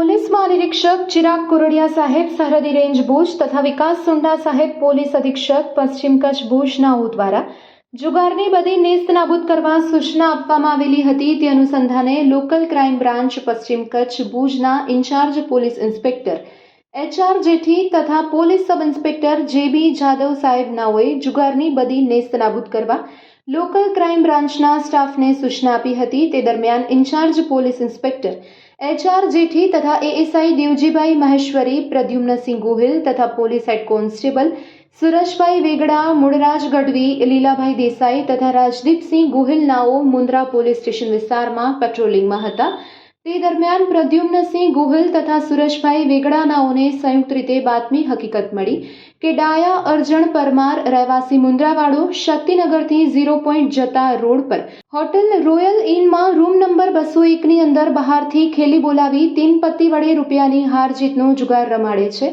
અધિક્ષક ચિરાગ કુરડિયા સાહેબ સરહદી રેન્જ ભુજ તથા વિકાસ સુંડા સાહેબ પોલીસ અધિક્ષક પશ્ચિમ કચ્છ ભુજનાઓ દ્વારા જુગારની બધી નેસ્ત નાબૂદ કરવા સૂચના આપવામાં આવેલી હતી. તે અનુસંધાને લોકલ ક્રાઇમ બ્રાન્ચ પશ્ચિમ કચ્છ ભુજના incharge police inspector HR Jethi તથા પોલીસ સબ ઇન્સ્પેક્ટર જે બી જાદવ સાહેબ નાઓએ જુગારની બધી નેસ્ત નાબૂદ કરવા લોકલ ક્રાઇમ બ્રાન્ચના સ્ટાફને સૂચના આપી હતી તે દરમિયાન incharge police inspector HR Jethi તથા એએસઆઈ દેવજીભાઈ મહેશ્વરી પ્રદ્યુમ્નસિંહ ગોહિલ તથા police head constable Surajbhai Vegda, Mulraj Gadhvi, Lilabhai Desai તથા રાજદીપસિંહ ગોહિલ નાઓ મુન્દ્રા પોલીસ સ્ટેશન વિસ્તારમાં પેટ્રોલિંગમાં હતા. તે દરમિયાન પ્રદ્યુમ્નસિંહ ગોહિલ તથા સુરજભાઈ વેગડાનાઓને સંયુક્ત રીતે બાતમી હકીકત મળી કે ડાયા અર્જણ પરમાર રહેવાસી મુન્દ્રાવાડો શક્તિનગરથી ઝીરો પોઈન્ટ જતા રોડ પર હોટેલ રોયલ ઇનમાં રૂમ નંબર બસો એકની અંદર બહારથી ખેલી બોલાવી તીન પત્તી વડે રૂપિયાની હાર જીતનો જુગાર રમાડે છે.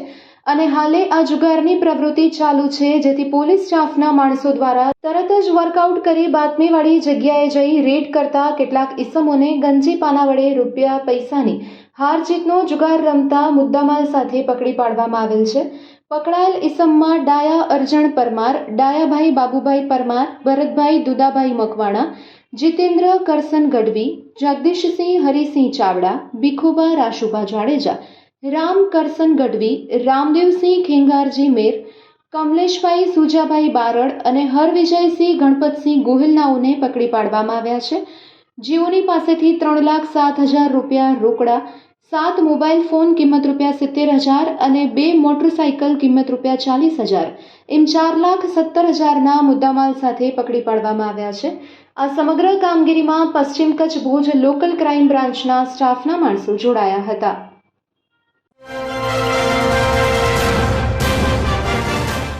અને હાલે આ જુગારની પ્રવૃત્તિ ચાલુ છે, જેથી પોલીસ સ્ટાફના માણસો દ્વારા તરત જ વર્કઆઉટ કરી બાતમીવાળી જગ્યાએ જઈ રેડ કરતા કેટલાક ઇસમોને ગંજી પાના વડે રૂપિયા પૈસાની હાર જીતનો જુગાર રમતા મુદ્દામાલ સાથે પકડી પાડવામાં આવેલ છે. પકડાયેલ ઇસમમાં ડાયા અર્જણ પરમાર, ડાયાભાઈ બાબુભાઈ પરમાર, ભરતભાઈ દુદાભાઈ મકવાણા, જીતેન્દ્ર કરસન ગઢવી જગદીશસિંહ હરિસિંહ ચાવડા, ભીખુભા રાશુભા જાડેજા રામ કરસન ગઢવી, રામદેવસિંહ ખેંગારજી મેર, કમલેશભાઈ સુજાભાઈ બારડ અને હરવિજયસિંહ ગણપતસિંહ ગોહિલનાઓને પકડી પાડવામાં આવ્યા છે. જેઓની પાસેથી ત્રણ લાખ સાત હજાર રૂપિયા રોકડા, સાત મોબાઈલ ફોન કિંમત રૂપિયા સિત્તેર હજાર અને બે મોટરસાઇકલ કિંમત રૂપિયા ચાલીસ હજાર એમ ચાર લાખ સત્તર હજારના મુદ્દામાલ સાથે પકડી પાડવામાં આવ્યા છે. આ સમગ્ર કામગીરીમાં પશ્ચિમ કચ્છ ભુજ લોકલ ક્રાઇમ બ્રાન્ચના સ્ટાફના માણસો જોડાયા હતા.